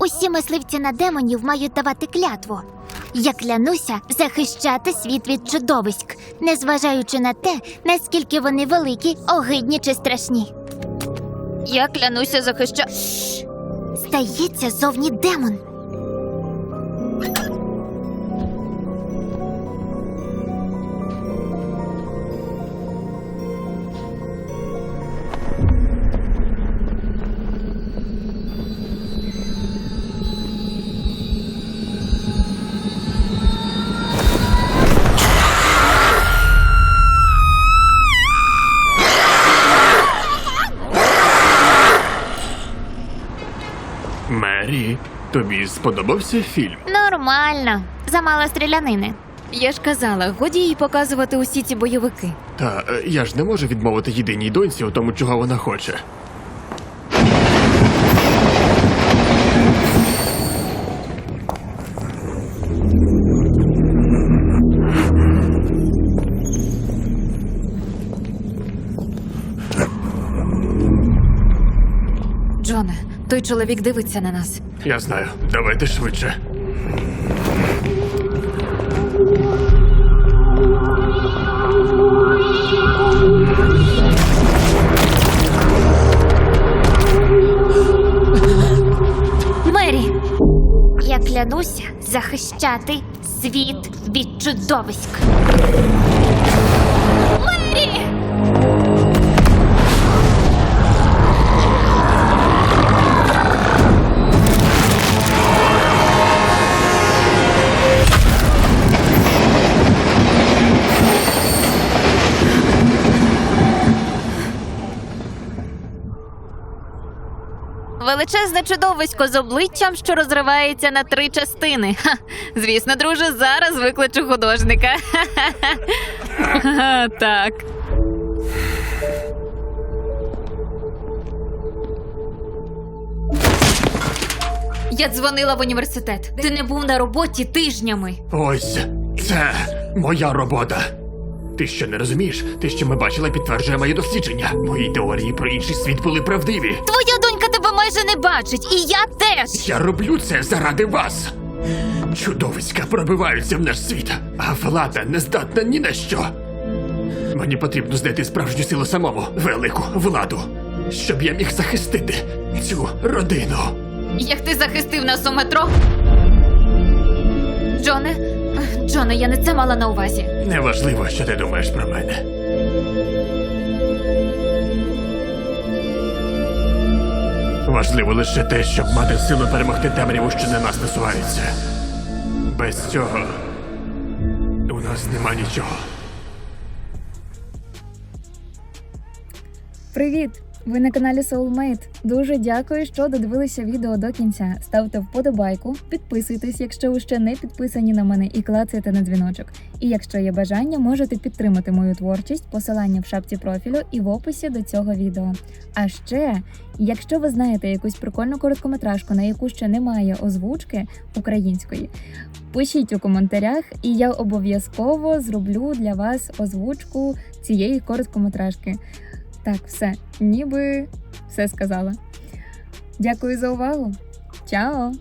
Усі мисливці на демонів мають давати клятву. Я клянуся захищати світ від чудовиськ, незважаючи на те, наскільки вони великі, огидні чи страшні. Я клянуся захищати. Стається зовні демон. Мері, тобі сподобався фільм? Нормально. Замало стрілянини. Я ж казала, годі їй показувати усі ці бойовики. Та е, я ж не можу відмовити єдиній доньці у тому, чого вона хоче. Джоне, той чоловік дивиться на нас. Я знаю. Давайте швидше. Мері! Я клянуся захищати світ від чудовиськ. Величезне чудовисько з обличчям, що розривається на три частини. Ха, звісно, друже, зараз викличу художника. Так. Я дзвонила в університет. Ти не був на роботі тижнями. Ось це моя робота. Ти що не розумієш? Те, що ми бачили, підтверджує мої дослідження. Мої теорії про інший світ були правдиві. Твоя майже не бачить, і я теж. Я роблю це заради вас. Чудовиська пробиваються в наш світ, а влада не здатна ні на що. Мені потрібно знайти справжню силу самому, велику владу, щоб я міг захистити цю родину. Як ти захистив нас у метро? Джоне, Джоне, я не це мала на увазі. Неважливо, що ти думаєш про мене. Важливо лише те, щоб мати силу перемогти темряву, що на нас насувається. Без цього у нас нема нічого. Привіт! Ви на каналі Soulmate. Дуже дякую, що додивилися відео до кінця. Ставте вподобайку, підписуйтесь, якщо ви ще не підписані на мене, і клацайте на дзвіночок. І якщо є бажання, можете підтримати мою творчість, посилання в шапці профілю і в описі до цього відео. А ще, якщо ви знаєте якусь прикольну короткометражку, на яку ще немає озвучки української, пишіть у коментарях, і я обов'язково зроблю для вас озвучку цієї короткометражки. Так, все, ніби все сказала. Дякую за увагу. Чао!